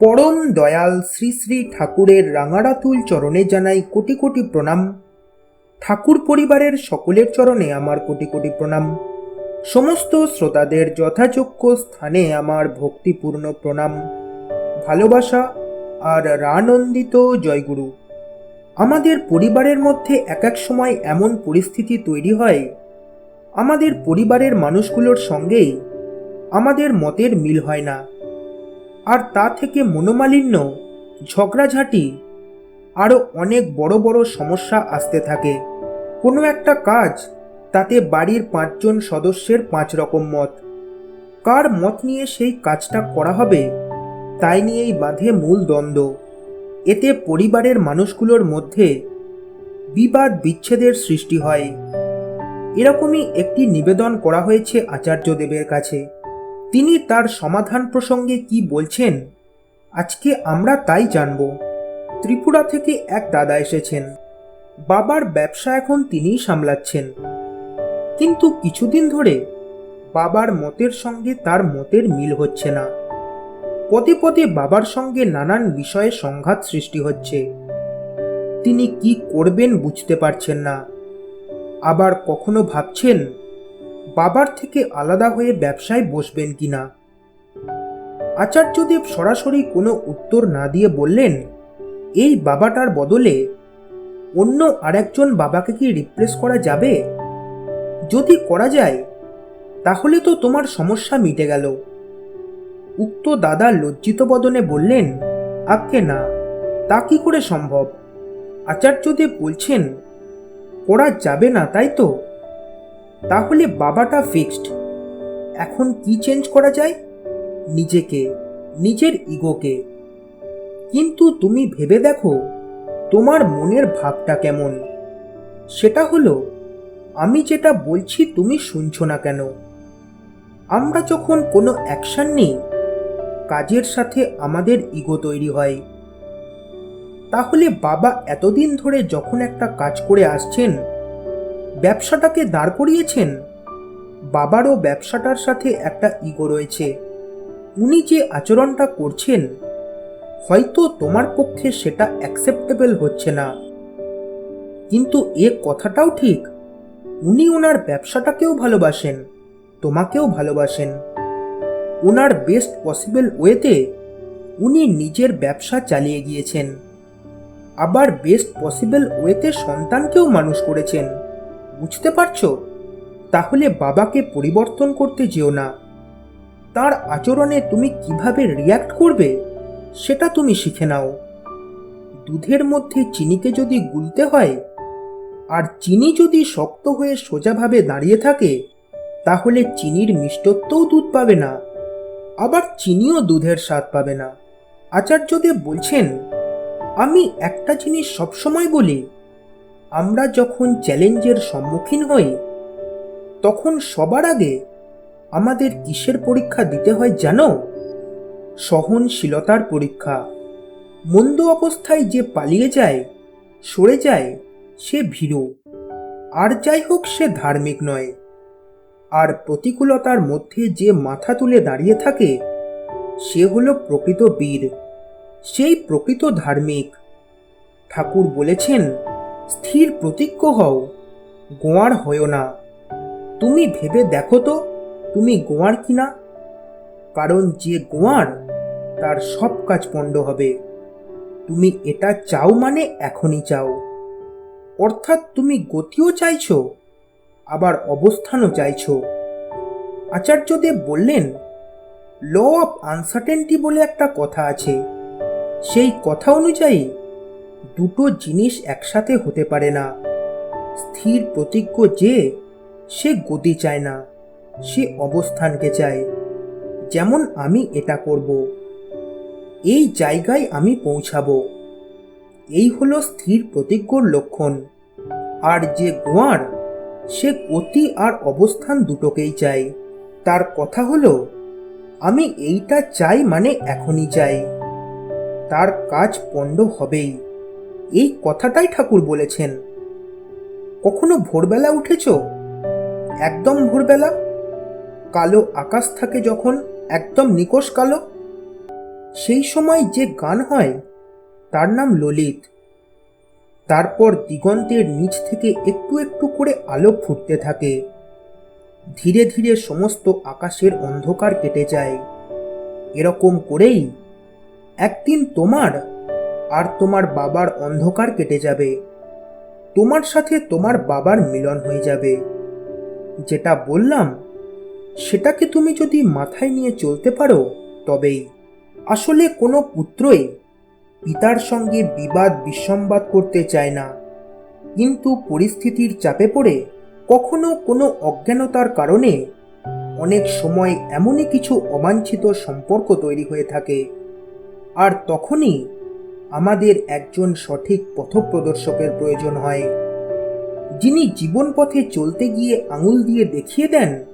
পরম দয়াল শ্রী শ্রী ঠাকুরের রাঙারাতুল চরণে জানাই কোটি কোটি প্রণাম। ঠাকুর পরিবারের সকলের চরণে আমার কোটি কোটি প্রণাম। সমস্ত শ্রোতাদের যথাযোগ্য স্থানে আমার ভক্তিপূর্ণ প্রণাম। ভালোবাসা আর রানন্দিত জয়গুরু। আমাদের পরিবারের মধ্যে এক এক সময় এমন পরিস্থিতি তৈরি হয়। আমাদের পরিবারের মানুষগুলোর সঙ্গেই আমাদের মতের মিল হয় না। আর তা থেকে মনোমালিন্য, ঝগড়াঝাটি আরও অনেক বড় বড় সমস্যা আসতে থাকে। কোনো একটা কাজ, তাতে বাড়ির পাঁচজন সদস্যের পাঁচ রকম মত। কার মত নিয়ে সেই কাজটা করা হবে, তাই নিয়েই বাঁধে মূল দ্বন্দ্ব। এতে পরিবারের মানুষগুলোর মধ্যে বিবাদ বিচ্ছেদের সৃষ্টি হয়। এরকমই একটি নিবেদন করা হয়েছে আচার্যদেবের কাছে। তিনি তার সমাধান প্রসঙ্গে কি বলছেন? আজকে আমরা তাই জানব। ত্রিপুরা থেকে এক দাদা এসেছেন। বাবার ব্যবসা এখন তিনিই সামলাচ্ছেন। কিন্তু কিছুদিন ধরে বাবার মতের সঙ্গে তার মতের মিল হচ্ছে না। পদে পদে বাবার সঙ্গে নানান বিষয়ে সংঘাত সৃষ্টি হচ্ছে। তিনি কি করবেন বুঝতে পারছেন না। আবার কখনো ভাবছেন বাবার থেকে আলাদা হয়ে ব্যবসায় বসবেন কিনা আচার্যদেব সরাসরি কোনো উত্তর না দিয়ে বললেন, এই বাবাটার বদলে অন্য আরেকজন বাবাকে কি রিপ্লেস করা যাবে? যদি করা যায়, তাহলে তো তোমার সমস্যা মিটে গেল। উক্ত দাদা লজ্জিত বদনে বললেন, আজ্ঞে না, তা কি করে সম্ভব? আচার্যদেব বলছেন, করা যাবে না, তাই তো? তাহলে বাবাটা ফিক্সড এখন কি চেঞ্জ করা যায়? নিজেকে, নিজের ইগোকে কিন্তু তুমি ভেবে দেখো, তোমার মনের ভাবটা কেমন? সেটা হলো, আমি যেটা বলছি তুমি শুনছো না কেন? আমরা যখন কোনো অ্যাকশন নিই, কাজের সাথে আমাদের ইগো তৈরি হয়। তাহলে বাবা এতদিন ধরে যখন একটা কাজ করে আসছেন ব্যবসাটাকে দাঁড় করিয়েছেন? বাবারও ব্যবসাটার সাথে একটা ইগো রয়েছে। উনি যে আচরণটা করছেন, হয়তো তোমার পক্ষে সেটা অ্যাকসেপ্টেবল হচ্ছে না। কিন্তু এ কথাটাও ঠিক। উনি ওনার ব্যবসাটাকেও ভালোবাসেন, তোমাকেও ভালোবাসেন। ওনার বেস্ট পসিবল ওয়েতে উনি নিজের ব্যবসা চালিয়ে গিয়েছেন। আবার বেস্ট পসিবল ওয়েতে সন্তানকেও মানুষ করেছেন। বুঝতে পারছ? তাহলে বাবাকে পরিবর্তন করতে যেও না। তার আচরণে তুমি কীভাবে রিয়্যাক্ট করবে, সেটা তুমি শিখে নাও। দুধের মধ্যে চিনিকে যদি গুলতে হয়, আর চিনি যদি শক্ত হয়ে সোজাভাবে দাঁড়িয়ে থাকে, তাহলে চিনির মিষ্টত্বও দুধ পাবে না, আবার চিনিও দুধের স্বাদ পাবে না। আচার্যদেব বলছেন, আমি একটা জিনিস সবসময় বলি আমরা যখন চ্যালেঞ্জের সম্মুখীন হই, তখন সবার আগে আমাদের কিসের পরীক্ষা দিতে হয় জানো? সহনশীলতার পরীক্ষা। মন্দ অবস্থায় যে পালিয়ে যায়, সরে যায়, সে ভীরু। আর যাই হোক, সে ধার্মিক নয়। আর প্রতিকূলতার মধ্যে যে মাথা তুলে দাঁড়িয়ে থাকে, সে হলো প্রকৃত বীর। সেই প্রকৃত ধার্মিক। ঠাকুর বলেছেন স্থির প্রতিজ্ঞ হও। গোয়ার হও না। তুমি ভেবে দেখো তো, তুমি গোয়ার কিনা কারণ যে গোয়ার, তার সব কাজ পণ্ড হবে। তুমি এটা চাও মানে এখনই চাও। অর্থাৎ তুমি গতিও চাইছো, আবার অবস্থানও চাইছো। আচার্যদেব বললেন ল অফ আনসার্টেনটি বলে একটা কথা আছে। সেই কথা অনুযায়ী দুটো জিনিস একসাথে হতে পারে না। স্থির প্রতিজ্ঞ যে, সে গতি চায় না, সে অবস্থানকে চায়। যেমন আমি এটা করব, এই জায়গায় আমি পৌঁছাবো। এই হলো স্থির প্রতিজ্ঞর লক্ষণ। আর যে গোয়ার, সে গতি আর অবস্থান দুটোকেই চাই তার কথা হলো, আমি এইটা চাই মানে এখনই চাই। তার কাজ পণ্ড হবেই। এই কথাটাই ঠাকুর বলেছেন। কখনো ভোরবেলা উঠেছ? একদম ভোরবেলা? কালো আকাশ থাকে যখন একদম নিকোষ কালো? সেই সময় যে গান হয়, তার নাম ললিত। তারপর দিগন্তের নিচ থেকে একটু একটু করে আলো ফুটতে থাকে। ধীরে ধীরে সমস্ত আকাশের অন্ধকার কেটে যায়। এরকম করেই একদিন তোমার আর তোমার বাবার অন্ধকার কেটে যাবে। তোমার সাথে তোমার বাবার মিলন হয়ে যাবে। যেটা বললাম, সেটাকে তুমি যদি মাথায় নিয়ে চলতে পারো, তবেই। আসলে কোনো পুত্রই পিতার সঙ্গে বিবাদ বিসম্বাদ করতে চায় না। কিন্তু পরিস্থিতির চাপে পড়ে কখনো কোনো অজ্ঞানতার কারণে অনেক সময় এমনই কিছু অবাঞ্ছিত সম্পর্ক তৈরি হয়ে থাকে। আর তখনই আমাদের একজন সঠিক পথপ্রদর্শকের প্রয়োজন হয়। যিনি জীবন পথে চলতে গিয়ে আঙুল দিয়ে দেখিয়ে দেন,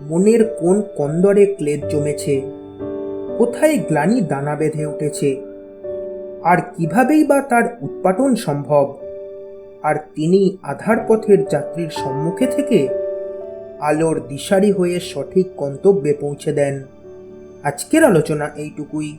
মনের কোন কন্দরে ক্লেদ জমেছে, কোথায় গ্লানি দানা বেঁধে উঠেছে, আর কিভাবেই বা তার উৎপাটন সম্ভব, আর তিনি আধার পথের যাত্রীর সম্মুখে থেকে আলোর দিশারি হয়ে সঠিক গন্তব্যে পৌঁছে দেন। আজকের আলোচনা এইটুকুই।